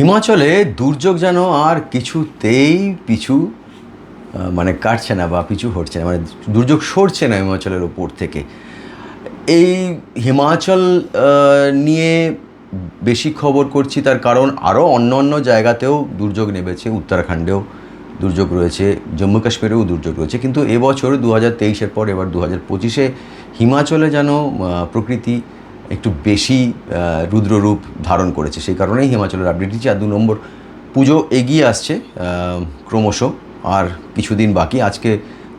হিমাচলে দুর্যোগ যেন আর কিছুতেই পিছু মানে কাটছে না বা পিছু হটছে না মানে দুর্যোগ সরছে না হিমাচলের ওপর থেকে। এই হিমাচল নিয়ে বেশি খবর করছি তার কারণ আরও অন্য অন্য জায়গাতেও দুর্যোগ নেমেছে, উত্তরাখণ্ডেও দুর্যোগ রয়েছে, জম্মু কাশ্মীরেও দুর্যোগ রয়েছে। কিন্তু এবছর দু হাজার তেইশের পর, এবার দু হাজার পঁচিশে হিমাচলে যেন প্রকৃতি একটু বেশি রুদ্ররূপ ধারণ করেছে। সেই কারণেই হিমাচলের আপডেট দিচ্ছি। আর দু নম্বর পুজো এগিয়ে আসছে ক্রমশ। আর কিছুদিন বাকি। আজকে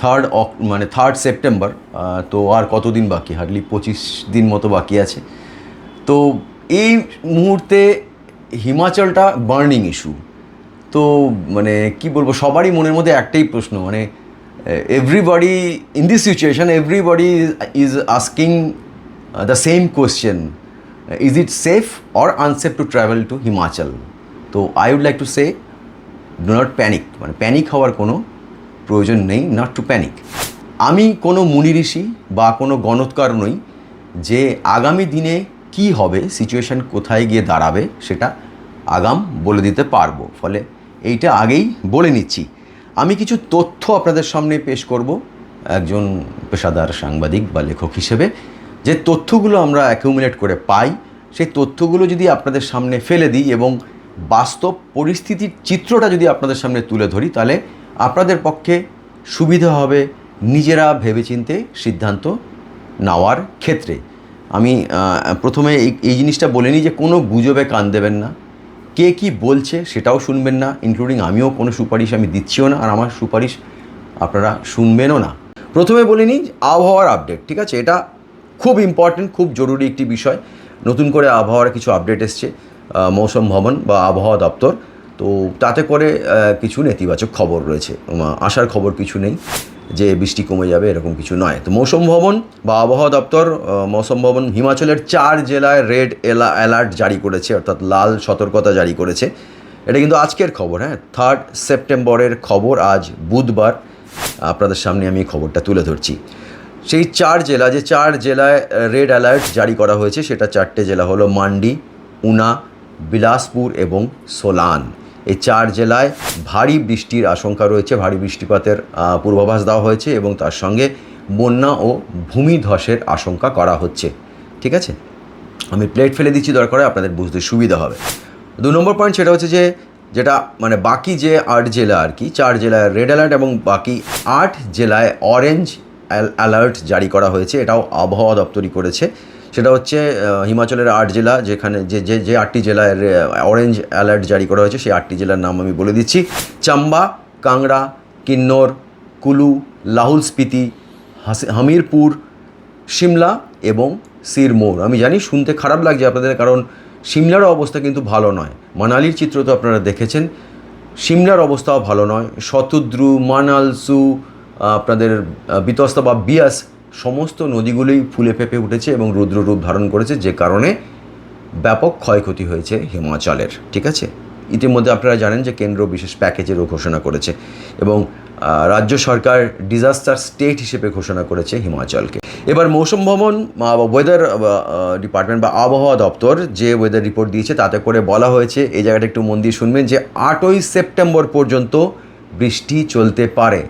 থার্ড অক মানে থার্ড সেপ্টেম্বর তো আর কতদিন বাকি? হার্ডলি পঁচিশ দিন মতো বাকি আছে। তো এই মুহূর্তে হিমাচলটা বার্নিং ইস্যু তো মানে কি বলব, সবারই মনের মধ্যে একটাই প্রশ্ন। মানে everybody in this situation everybody is asking the same question is it safe or unsafe to travel to Himachal তো I would like to say do not panic মানে প্যানিক হওয়ার কোনো প্রয়োজন নেই নট টু প্যানিক আমি কোনো মুনি ঋষি বা কোনো গণৎকার নই যে আগামী দিনে কি হবে সিচুয়েশন কোথায় গিয়ে দাঁড়াবে, সেটা আগাম বলে দিতে পারব। ফলে এইটা আগেই বলে নিচ্ছি। আমি কিছু তথ্য আপনাদের সামনে পেশ করব। একজন পেশাদার সাংবাদিক বা লেখক হিসেবে। যে তথ্যগুলো আমরা অ্যাকিউমুলেট করে পাই, সেই তথ্যগুলো যদি আপনাদের সামনে ফেলে দিই এবং বাস্তব পরিস্থিতির চিত্রটা যদি আপনাদের সামনে তুলে ধরি, তাহলে আপনাদের পক্ষে সুবিধা হবে নিজেরা ভেবেচিন্তে সিদ্ধান্ত নেওয়ার ক্ষেত্রে। আমি প্রথমে এই জিনিসটা বলে নিই যে কোনো গুজবে কান দেবেন না। কে কি বলছে সেটাও শুনবেন না ইনক্লুডিং আমিও কোনো সুপারিশ আমি দিচ্ছিও না, আর আমার সুপারিশ আপনারা শুনবেনও না। প্রথমে বলে নিই আবহাওয়ার আপডেট ঠিক আছে? এটা খুব ইম্পর্টেন্ট খুব জরুরি একটি বিষয়। নতুন করে আবহাওয়ার কিছু আপডেট এসছে মৌসুম ভবন বা আবহাওয়া দপ্তর। তো তাতে করে কিছু নেতিবাচক খবর রয়েছে। আসার খবর কিছু নেই যে বৃষ্টি কমে যাবে, এরকম কিছু নয়। তো মৌসুম ভবন বা আবহাওয়া দপ্তর মৌসুম ভবন হিমাচলের চার জেলায় রেড এলা অ্যালার্ট জারি করেছে, অর্থাৎ লাল সতর্কতা জারি করেছে। এটা কিন্তু আজকের খবর হ্যাঁ? থার্ড সেপ্টেম্বরের খবর আজ বুধবার। আপনাদের সামনে আমি খবরটা তুলে ধরছি। সেই চার জেলা, যে চার জেলায় রেড অ্যালার্ট জারি করা হয়েছে, সেটা চারটে জেলা হলো মান্ডি, উনা, বিলাসপুর এবং সোলান। এই চার জেলায় ভারী বৃষ্টির আশঙ্কা রয়েছে, ভারী বৃষ্টিপাতের পূর্বাভাস দেওয়া হয়েছে এবং তার সঙ্গে বন্যা ও ভূমিধসের আশঙ্কা করা হচ্ছে। ঠিক আছে? আমি প্লেট ফেলে দিচ্ছি, দরকার আপনাদের বুঝতে সুবিধা হবে। দু নম্বর পয়েন্ট সেটা হচ্ছে যে, যেটা মানে বাকি যে আট জেলা আর কি, চার জেলায় রেড অ্যালার্ট এবং বাকি আট জেলায় অরেঞ্জ অ্যালার্ট জারি করা হয়েছে, এটাও আবহাওয়া দপ্তরই করেছে। সেটা হচ্ছে হিমাচলের আট জেলা যেখানে যে যে যে আটটি জেলার অরেঞ্জ অ্যালার্ট জারি করা হয়েছে, সেই আটটি জেলার নাম আমি বলে দিচ্ছি। চাম্বা, কাংড়া, কিন্নর, কুলু, লাহুল স্পিতি হামিরপুর, সিমলা এবং সিরমোর। আমি জানি শুনতে খারাপ লাগছে আপনাদের, কারণ সিমলার অবস্থা কিন্তু ভালো নয়। মানালির চিত্র তো আপনারা দেখেছেন। সিমলার অবস্থাও ভালো নয়। শতদ্রু, মানালসু আপনাদের বিতস্তা বা বিয়াস সমস্ত নদীগুলোই ফুলে ফেপে উঠেছে এবং রুদ্র রূপ ধারণ করেছে যে কারণে ব্যাপক ক্ষয়ক্ষতি হয়েছে হিমাচলের, ঠিক আছে? ইতিমধ্যে আপনারা জানেন যে কেন্দ্র বিশেষ প্যাকেজেরও ঘোষণা করেছে এবং রাজ্য সরকার ডিজাস্টার স্টেট হিসেবে ঘোষণা করেছে হিমাচলকে। এবার মৌসুম ভবন ওয়েদার ডিপার্টমেন্ট বা আবহাওয়া দপ্তর যে ওয়েদার রিপোর্ট দিয়েছে তাতে করে বলা হয়েছে, এই জায়গাটা একটু মন দিয়ে শুনবেন যে আটই সেপ্টেম্বর পর্যন্ত বৃষ্টি চলতে পারে।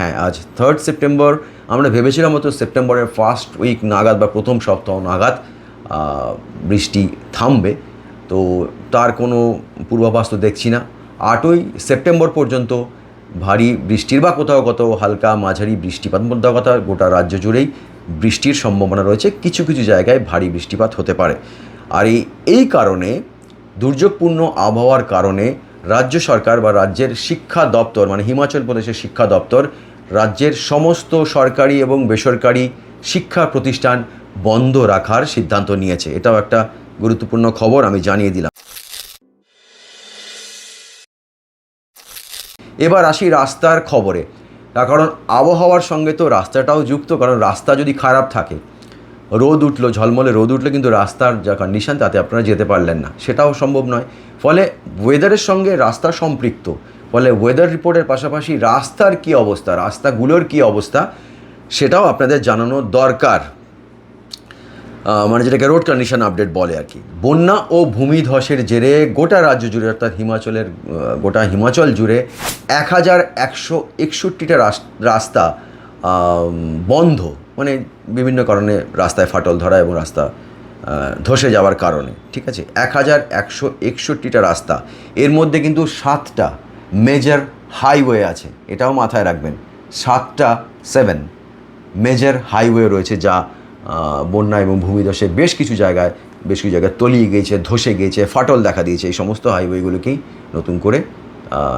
হ্যাঁ আজ থার্ড সেপ্টেম্বর আমরা ভেবেছিলাম হয়তো সেপ্টেম্বরের ফার্স্ট উইক নাগাদ বা প্রথম সপ্তাহ নাগাদ বৃষ্টি থামবে। তো তার কোনো পূর্বাভাস তো দেখছি না। আটই সেপ্টেম্বর পর্যন্ত ভারী বৃষ্টির বা কোথাও কোথাও হালকা মাঝারি বৃষ্টিপাত মোদ্দা কথা গোটা রাজ্য জুড়েই বৃষ্টির সম্ভাবনা রয়েছে। কিছু কিছু জায়গায় ভারী বৃষ্টিপাত হতে পারে। আর এই এই কারণে, দুর্যোগপূর্ণ আবহাওয়ার কারণে রাজ্য সরকার বা রাজ্যের শিক্ষা দপ্তর মানে হিমাচল প্রদেশের শিক্ষা দপ্তর রাজ্যের সমস্ত সরকারি এবং বেসরকারি শিক্ষা প্রতিষ্ঠান বন্ধ রাখার সিদ্ধান্ত নিয়েছে। এটাও একটা গুরুত্বপূর্ণ খবর আমি জানিয়ে দিলাম। এবার আসি রাস্তার খবরে। তার কারণ আবহাওয়ার সঙ্গে তো রাস্তাটাও যুক্ত, কারণ রাস্তা যদি খারাপ থাকে, রোদ উঠল, ঝলমলে রোদ উঠলে কিন্তু রাস্তার যা কন্ডিশন তাতে আপনারা যেতে পারলেন না। সেটাও সম্ভব নয়। ফলে ওয়েদারের সঙ্গে রাস্তা সম্পৃক্ত। ফলে ওয়েদার রিপোর্টের পাশাপাশি রাস্তার কী অবস্থা, রাস্তাগুলোর কী অবস্থা, সেটাও আপনাদের জানানো দরকার। মানে যেটাকে রোড কন্ডিশন আপডেট বলে আর কি। বন্যা ও ভূমিধসের জেরে গোটা রাজ্য জুড়ে, অর্থাৎ হিমাচলের গোটা হিমাচল জুড়ে এক হাজার একশো একষট্টিটা রাস্তা বন্ধ। মানে বিভিন্ন কারণে রাস্তায় ফাটল ধরা এবং রাস্তা ধসে যাওয়ার কারণে, ঠিক আছে? এক হাজার একশো একষট্টিটা রাস্তা। এর মধ্যে কিন্তু সাতটা মেজর হাইওয়ে আছে, এটাও মাথায় রাখবেন, সাতটা সেভেন মেজর হাইওয়ে রয়েছে যা বন্যা এবং ভূমিধসে বেশ কিছু জায়গায়, বেশ কিছু জায়গায় তলিয়ে গিয়েছে, ধসে গিয়েছে, ফাটল দেখা দিয়েছে, এই সমস্ত হাইওয়েগুলোকেই নতুন করে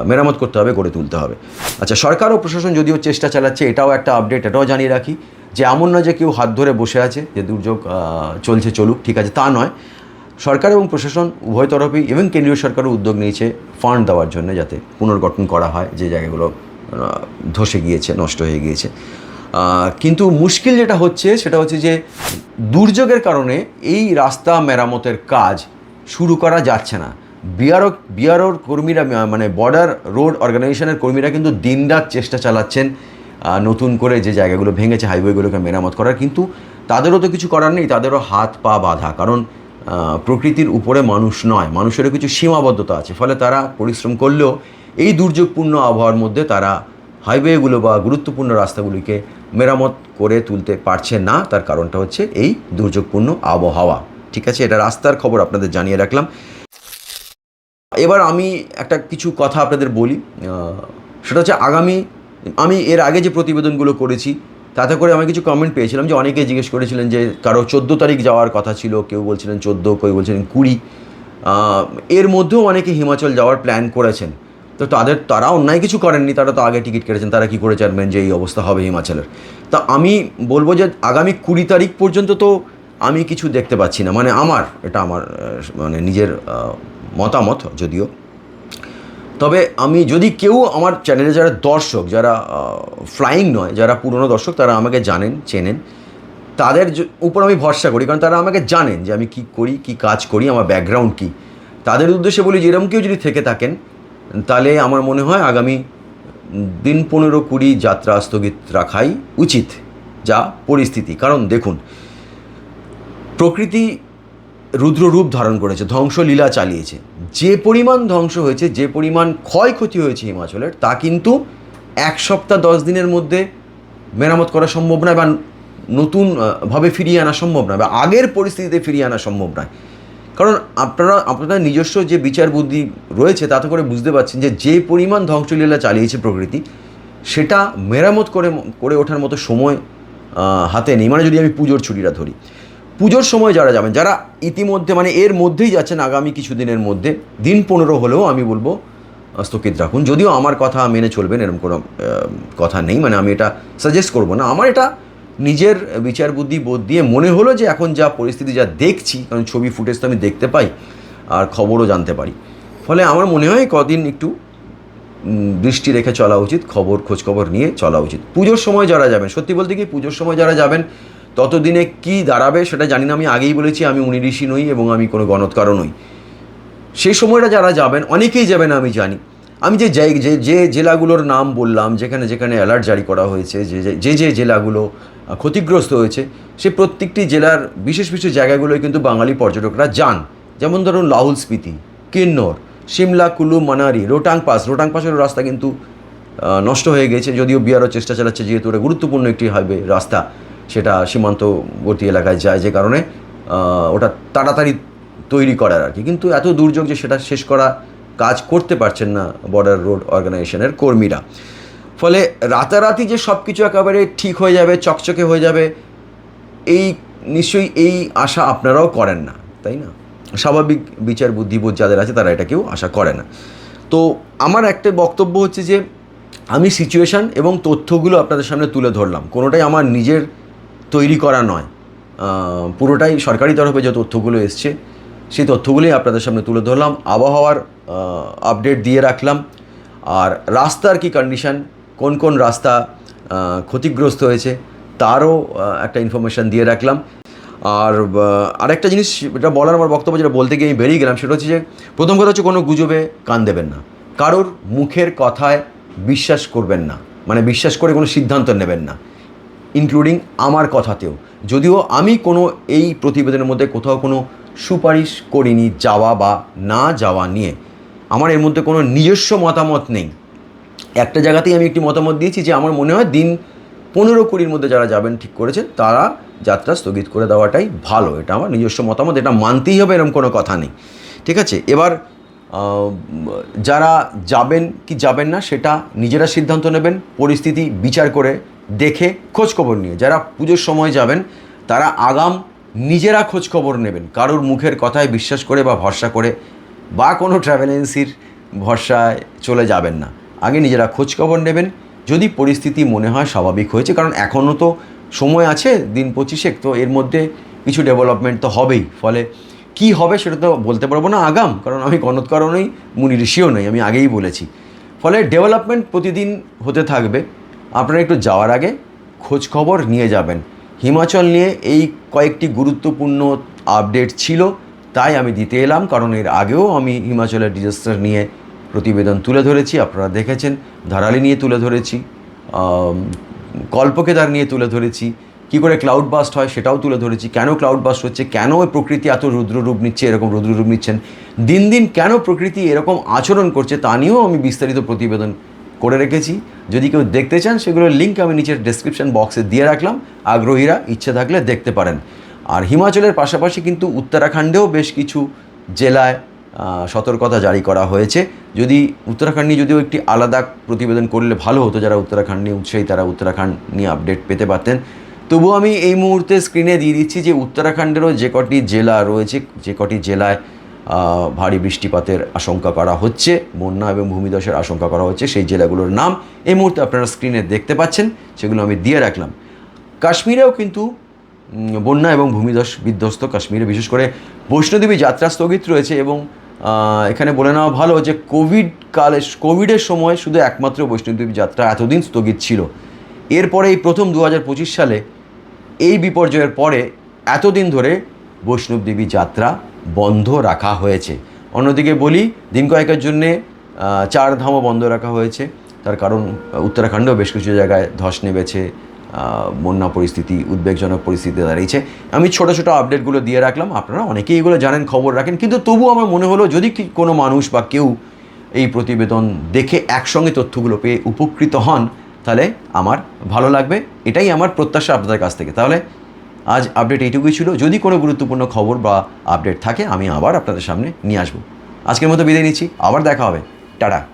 মেরামত করতে হবে, গড়ে তুলতে হবে। আচ্ছা সরকার ও প্রশাসন যদিও চেষ্টা চালাচ্ছে, এটাও একটা আপডেট, এটাও জানিয়ে রাখি যে এমন নয় যে কেউ হাত ধরে বসে আছে, যে দুর্যোগ চলছে, চলুক, ঠিক আছে, তা নয়। সরকার এবং প্রশাসন উভয় তরফেই এবং কেন্দ্রীয় সরকারও উদ্যোগ নিয়েছে ফান্ড দেওয়ার জন্য যাতে পুনর্গঠন করা হয়, যে জায়গাগুলো ধসে গিয়েছে, নষ্ট হয়ে গিয়েছে। কিন্তু মুশকিল যেটা হচ্ছে সেটা হচ্ছে যে দুর্যোগের কারণে এই রাস্তা মেরামতের কাজ শুরু করা যাচ্ছে না। বিআরও, বিআরওর কর্মীরা মানে বর্ডার রোড অর্গানাইজেশনের কর্মীরা কিন্তু দিনরাত চেষ্টা চালাচ্ছেন নতুন করে যে জায়গাগুলো ভেঙেছে, হাইওয়েগুলোকে মেরামত করার। কিন্তু তাদেরও তো কিছু করার নেই, তাদেরও হাত পা বাঁধা। কারণ প্রকৃতির উপরে মানুষ নয়, মানুষেরও কিছু সীমাবদ্ধতা আছে। ফলে তারা পরিশ্রম করলেও এই দুর্যোগপূর্ণ আবহাওয়ার মধ্যে তারা হাইওয়েগুলো বা গুরুত্বপূর্ণ রাস্তাগুলিকে মেরামত করে তুলতে পারছে না। তার কারণটা হচ্ছে এই দুর্যোগপূর্ণ আবহাওয়া। ঠিক আছে, এটা রাস্তার খবর আপনাদের জানিয়ে রাখলাম। এবার আমি একটা কিছু কথা আপনাদের বলি। সেটা হচ্ছে আগামী, আমি এর আগে যে প্রতিবেদনগুলো করেছি তাতে করে আমি কিছু কমেন্ট পেয়েছিলাম যে অনেকে জিজ্ঞেস করেছিলেন যে কারও চোদ্দ তারিখ যাওয়ার কথা ছিল, কেউ বলছিলেন চোদ্দ, কেউ বলছিলেন কুড়ি। এর মধ্যেও অনেকে হিমাচল যাওয়ার প্ল্যান করেছেন। তো তাদের, তারা অন্যায় কিছু করেননি, তারা তো আগে টিকিট কেটেছেন, তারা কী করে জানবেন যে এই অবস্থা হবে হিমাচলের? তা আমি বলব যে আগামী কুড়ি তারিখ পর্যন্ত তো আমি কিছু দেখতে পাচ্ছি না। মানে আমার, এটা আমার মানে নিজের মতামত যদিও। তবে আমি যদি কেউ আমার চ্যানেলে যারা দর্শক, যারা ফ্লাইং নয়, যারা পুরনো দর্শক, তারা আমাকে জানেন, চেনেন, তাদের উপর আমি ভরসা করি। কারণ তারা আমাকে জানেন যে আমি কি করি, কি কাজ করি, আমার ব্যাকগ্রাউন্ড কি। তাদের উদ্দেশ্যে বলি যে কেউ যদি থেকে থাকেন, তাহলে আমার মনে হয় আগামী দিন পনেরো কুড়ি যাত্রা স্থগিত রাখাই উচিত যা পরিস্থিতি। কারণ দেখুন, প্রকৃতি রুদ্র রূপ ধারণ করেছে ধ্বংসলীলা চালিয়েছে। যে পরিমাণ ধ্বংস হয়েছে যে পরিমাণ ক্ষয়ক্ষতি হয়েছে হিমাচলের তা কিন্তু এক সপ্তাহ দশ দিনের মধ্যে মেরামত করা সম্ভব নয় বা নতুন আহ, ভাবে ফিরিয়ে আনা সম্ভব নয় বা আগের পরিস্থিতিতে ফিরিয়ে আনা সম্ভব নয়। কারণ আপনারা আপনাদের নিজস্ব যে বিচার বুদ্ধি রয়েছে তাতে করে বুঝতে পারছেন যে যে পরিমাণ ধ্বংসলীলা চালিয়েছে প্রকৃতি সেটা মেরামত করে করে ওঠার মতো সময় হাতে নেই। মানে যদি আমি পুজোর ছুটিটা ধরি। পুজোর সময় যারা যাবেন, যারা ইতিমধ্যে মানে এর মধ্যেই যাচ্ছেন আগামী কিছুদিনের মধ্যে, দিন পনেরো হলেও আমি বলব স্থগিত রাখুন। যদিও আমার কথা মেনে চলবেন, এরকম কোনো কথা নেই। মানে আমি এটা সাজেস্ট করব না। আমার এটা নিজের বিচার বুদ্ধি, বোধ দিয়ে মনে হলো যে এখন যা পরিস্থিতি, যা দেখছি, কারণ ছবি ফুটেজ তো আমি দেখতে পাই আর খবরও জানতে পারি। ফলে আমার মনে হয় কদিন একটু দৃষ্টি রেখে চলা উচিত, খবর খোঁজ খবর নিয়ে চলা উচিত। পুজোর সময় যারা যাবেন, সত্যি বলতে কি পুজোর সময় যারা যাবেন ততদিনে কি দাঁড়াবে সেটা জানি না, আমি আগেই বলেছি আমি উনি ঋষি নই এবং আমি কোনো গণৎকারও নই। সেই সময়টা যারা যাবেন, অনেকেই যাবেন আমি জানি। আমি যে যে যে জেলাগুলোর নাম বললাম, যেখানে যেখানে অ্যালার্ট জারি করা হয়েছে, যে, যে- যে যে জেলাগুলো ক্ষতিগ্রস্ত হয়েছে, সে প্রত্যেকটি জেলার বিশেষ বিশেষ জায়গাগুলোয় কিন্তু বাঙালি পর্যটকরা যান। যেমন ধরুন লাহুল স্পিতি, কিন্নর, সিমলা, কুলু, মানারি, রোটাং পাস। রোটাং পাসের রাস্তা কিন্তু নষ্ট হয়ে গেছে, যদিও বিয়ারও চেষ্টা চালাচ্ছে, যেহেতু ওটা গুরুত্বপূর্ণ একটি হাইওয়ে রাস্তা। সেটা সীমান্তবর্তী এলাকায় যায় যে কারণে ওটা তাড়াতাড়ি তৈরি করার আর কি। কিন্তু এত দুর্যোগ যে সেটা শেষ করা কাজ করতে পারছেন না বর্ডার রোড অর্গানাইজেশনের কর্মীরা। ফলে রাতারাতি যে সব কিছু একেবারে ঠিক হয়ে যাবে, চকচকে হয়ে যাবে, এই নিশ্চয়ই এই আশা আপনারাও করেন না, তাই না? স্বাভাবিক বিচার বুদ্ধিবোধ যাদের আছে তারা এটা কেউ আশা করে না। তো আমার একটা বক্তব্য হচ্ছে যে, আমি সিচুয়েশান এবং তথ্যগুলো আপনাদের সামনে তুলে ধরলাম। কোনোটাই আমার নিজের তৈরি করা নয়। পুরোটাই সরকারি তরফে যে তথ্যগুলো এসছে, সেই তথ্যগুলোই আপনাদের সামনে তুলে ধরলাম। আবহাওয়ার আপডেট দিয়ে রাখলাম। আর রাস্তার কি কন্ডিশন কোন কোন রাস্তা ক্ষতিগ্রস্ত হয়েছে? তারও একটা ইনফরমেশান দিয়ে রাখলাম। আর আরেকটা জিনিস এটা বলার আমার বক্তব্য যেটা বলতে গিয়ে আমি বেরিয়ে গেলাম, সেটা হচ্ছে যে, প্রথম কথা হচ্ছে কোনো গুজবে কান দেবেন না। কারোর মুখের কথায় বিশ্বাস করবেন না। মানে বিশ্বাস করে কোনো সিদ্ধান্ত নেবেন না। ইনক্লুডিং আমার কথাতেও। যদিও আমি কোনো এই প্রতিবেদনের মধ্যে কোথাও কোনো সুপারিশ করিনি যাওয়া বা না যাওয়া নিয়ে। আমার এর মধ্যে কোনো নিজস্ব মতামত নেই। একটা জায়গাতেই আমি একটি মতামত দিয়েছি যে আমার মনে হয় দিন পনেরো কুড়ির মধ্যে যারা যাবেন ঠিক করেছেন তারা যাত্রা স্থগিত করে দেওয়াটাই ভালো। এটা আমার নিজস্ব মতামত, এটা মানতেই হবে এরকম কোনো কথা নেই। ঠিক আছে? এবার যারা যাবেন কি যাবেন না, সেটা নিজেরা সিদ্ধান্ত নেবেন, পরিস্থিতি বিচার করে দেখে খোঁজখবর নিয়ে। যারা পুজোর সময় যাবেন, তারা আগাম নিজেরা খোঁজখবর নেবেন। কারোর মুখের কথায় বিশ্বাস করে বা ভরসা করে বা কোনো ট্রাভেল এজেন্সির ভরসায় চলে যাবেন না। আগে নিজেরা খোঁজখবর নেবেন। যদি পরিস্থিতি মনে হয় স্বাভাবিক হয়েছে, কারণ এখনও তো সময় আছে দিন পঁচিশেক, তো এর মধ্যে কিছু ডেভেলপমেন্ট তো হবেই। ফলে কি হবে সেটা তো বলতে পারব না আগাম, কারণ আমি গণৎকারও নই মুনি ঋষিও নই, আমি আগেই বলেছি। ফলে ডেভেলপমেন্ট প্রতিদিন হতে থাকবে। আপনারা একটু যাওয়ার আগে খোঁজ খবর নিয়ে যাবেন। হিমাচল নিয়ে এই কয়েকটি গুরুত্বপূর্ণ আপডেট ছিল, তাই আমি দিতে এলাম, কারণ এর আগেও আমি হিমাচলের ডিজাস্টার নিয়ে প্রতিবেদন তুলে ধরেছি, আপনারা দেখেছেন, ধারালি নিয়ে তুলে ধরেছি কল্পকেদার নিয়ে তুলে ধরেছি, কী করে ক্লাউড বাস্ট হয় সেটাও তুলে ধরেছি, কেন ক্লাউড বাস্ট হচ্ছে, কেন প্রকৃতি এত রুদ্ররূপ নিচ্ছে, এরকম রুদ্ররূপ নিচ্ছেন, দিন দিন কেন প্রকৃতি এরকম আচরণ করছে, তা নিয়েও আমি বিস্তারিত প্রতিবেদন করে রেখেছি। যদি কেউ দেখতে চান, সেগুলোর লিঙ্ক আমি নিচের ডেসক্রিপশন বক্সে দিয়ে রাখলাম। আগ্রহীরা ইচ্ছে থাকলে দেখতে পারেন। আর হিমাচলের পাশাপাশি কিন্তু উত্তরাখণ্ডেও বেশ কিছু জেলায় সতর্কতা জারি করা হয়েছে। যদি উত্তরাখণ্ড নিয়ে যদিও একটি আলাদা প্রতিবেদন করলে ভালো হতো, যারা উত্তরাখণ্ড নিয়ে উৎসাহী, তারা উত্তরাখণ্ড নিয়ে আপডেট পেতে পারতেন। তবুও আমি এই মুহূর্তে স্ক্রিনে দিয়ে দিচ্ছি যে, উত্তরাখণ্ডেরও যে কটি জেলা রয়েছে, যে কটি জেলায় ভারী বৃষ্টিপাতের আশঙ্কা করা হচ্ছে, বন্যা এবং ভূমিধসের আশঙ্কা করা হচ্ছে, সেই জেলাগুলোর নাম এই মুহূর্তে আপনারা স্ক্রিনে দেখতে পাচ্ছেন, সেগুলো আমি দিয়ে রাখলাম। কাশ্মীরেও কিন্তু বন্যা এবং ভূমিধস বিধ্বস্ত কাশ্মীরে, বিশেষ করে বৈষ্ণোদেবী যাত্রা স্থগিত রয়েছে এবং এখানে বলে নেওয়া ভালো যে কোভিড কালে কোভিডের সময় শুধু একমাত্র বৈষ্ণোদেবী যাত্রা এতদিন স্থগিত ছিল। এরপরে এই প্রথম দু হাজার পঁচিশ সালে এই বিপর্যয়ের পরে এতদিন ধরে বৈষ্ণব দেবী যাত্রা বন্ধ রাখা হয়েছে। অন্যদিকে বলি দিন কয়েকের জন্যে আহ, চার ধামও বন্ধ রাখা হয়েছে। তার কারণ উত্তরাখণ্ডেও বেশ কিছু জায়গায় ধস নেমেছে বন্যা পরিস্থিতি উদ্বেগজনক পরিস্থিতি দাঁড়িয়েছে। আমি ছোটো ছোটো আপডেটগুলো দিয়ে রাখলাম আপনারা অনেকেই এগুলো জানেন খবর রাখেন কিন্তু তবু আমার মনে হলো যদি কোনো মানুষ বা কেউ এই প্রতিবেদন দেখে একসঙ্গে তথ্যগুলো পেয়ে উপকৃত হন তাহলে আমার ভালো লাগবে। এটাই আমার প্রত্যাশা আপনাদের কাছ থেকে। তাহলে আজ আপডেট এইটুকুই ছিল। যদি কোনো গুরুত্বপূর্ণ খবর বা আপডেট থাকে, আমি আবার আপনাদের সামনে নিয়ে আসব। আজকের মতো বিদায় নিচ্ছি। আবার দেখা হবে। টাটা।